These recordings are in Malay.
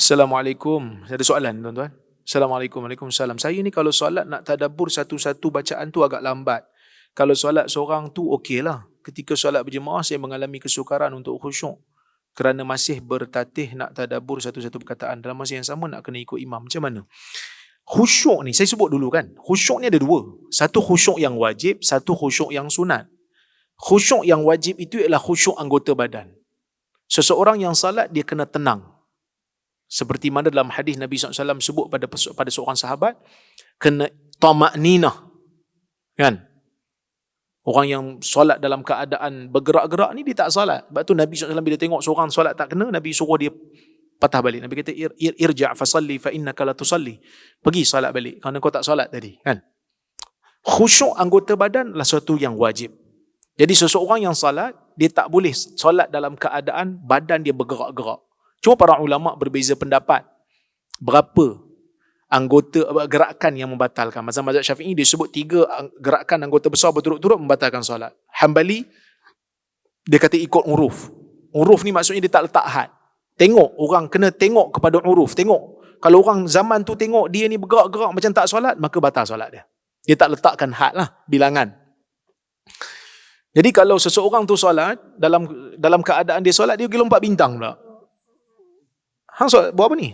Assalamualaikum. Saya ada soalan tuan-tuan. Assalamualaikum. Waalaikumsalam. Saya ni kalau solat nak tadabbur satu-satu bacaan tu agak lambat. Kalau solat seorang tu okey lah. Ketika solat berjemaah saya mengalami kesukaran untuk khusyuk. Kerana masih bertatih nak tadabbur satu-satu perkataan. Dalam masa yang sama nak kena ikut imam. Macam mana? Khusyuk ni, saya sebut dulu kan. Khusyuk ni ada dua. Satu khusyuk yang wajib, satu khusyuk yang sunat. Khusyuk yang wajib itu ialah khusyuk anggota badan. Seseorang yang salat dia kena tenang. Seperti mana dalam hadis Nabi SAW sebut pada pada seorang sahabat, kena tamakninah. Kan? Orang yang solat dalam keadaan bergerak-gerak ni dia tak solat. Sebab tu Nabi SAW bila tengok seorang solat tak kena, Nabi suruh dia patah balik. Nabi kata ir, ir, irja' fasalli fa innaka la tusalli. Pergi solat balik kerana kau tak solat tadi, kan? Khusyuk anggota badan adalah sesuatu yang wajib. Jadi seseorang yang salat, dia tak boleh solat dalam keadaan badan dia bergerak-gerak. Cuma para ulama berbeza pendapat. Berapa anggota gerakan yang membatalkan. Mazhab mazhab Syafi'i dia sebut tiga gerakan anggota besar berturut-turut membatalkan solat. Hambali dia kata ikut uruf. Uruf ni maksudnya dia tak letak had. Tengok orang kena tengok kepada uruf. Tengok. Kalau orang zaman tu tengok dia ni bergerak-gerak macam tak solat, maka batal solat dia. Dia tak letakkan had lah, bilangan. Jadi kalau seseorang tu solat, dalam dalam keadaan dia solat, dia pergi lompat bintang pula. Hang solat buat apa ni?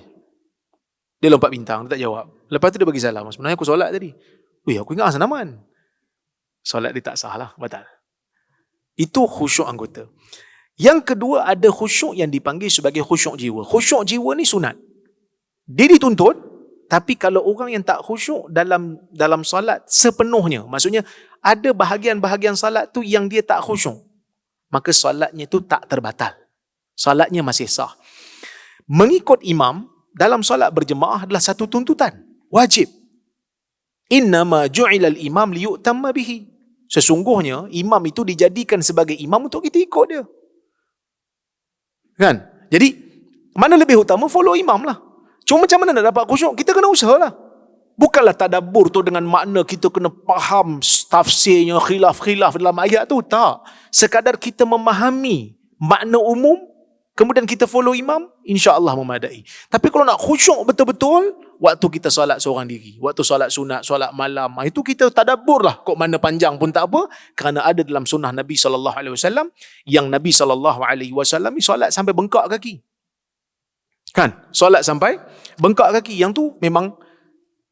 Dia lompat bintang, dia tak jawab. Lepas tu dia bagi salam. Sebenarnya aku solat tadi. Wih, aku ingat asanaman. Solat dia tak sah lah, batal. Itu khusyuk anggota. Yang kedua ada khusyuk yang dipanggil sebagai khusyuk jiwa. Khusyuk jiwa ni sunat. Dia dituntut, tapi kalau orang yang tak khusyuk dalam dalam solat sepenuhnya, maksudnya ada bahagian-bahagian solat tu yang dia tak khusyuk, maka solatnya tu tak terbatal. Solatnya masih sah mengikut imam dalam solat berjemaah adalah satu tuntutan. Wajib. Innama ju'ilal imam liyutamma bihi. Sesungguhnya imam itu dijadikan sebagai imam untuk kita ikut dia. Kan? Jadi mana lebih utama? Follow imam lah. Cuma macam mana nak dapat khusyuk? Kita kena usahalah. Bukanlah tadabbur tu dengan makna kita kena faham tafsirnya khilaf-khilaf dalam ayat tu. Tak. Sekadar kita memahami makna umum kemudian kita follow imam, insya-Allah memadai. Tapi kalau nak khusyuk betul-betul, waktu kita solat seorang diri, waktu solat sunat, solat malam, ah, itu kita tadabbur lah. Kok mana panjang pun tak apa, kerana ada dalam sunnah Nabi wasallam yang Nabi wasallam ni solat sampai bengkak kaki. Kan? Solat sampai bengkak kaki. Yang tu memang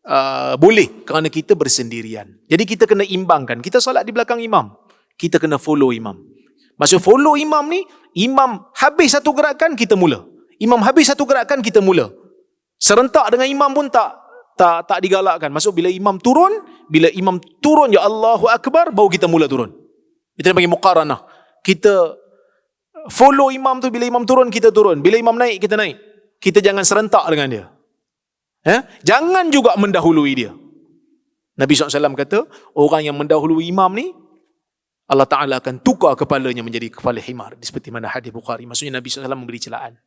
uh, boleh kerana kita bersendirian. Jadi kita kena imbangkan. Kita solat di belakang imam. Kita kena follow imam. Maksud follow imam ni, imam habis satu gerakan, kita mula. Imam habis satu gerakan, kita mula. Serentak dengan imam pun tak tak tak digalakkan. Maksud bila imam turun, bila imam turun, ya Allahu Akbar, baru kita mula turun. Itu yang panggil muqaranah. Kita follow imam tu, bila imam turun, kita turun. Bila imam naik, kita naik. Kita jangan serentak dengan dia. Eh? Jangan juga mendahului dia. Nabi SAW kata, orang yang mendahului imam ni, Allah Ta'ala akan tukar kepalanya menjadi kepala himar. Seperti mana hadis Bukhari. Maksudnya Nabi SAW memberi celaan.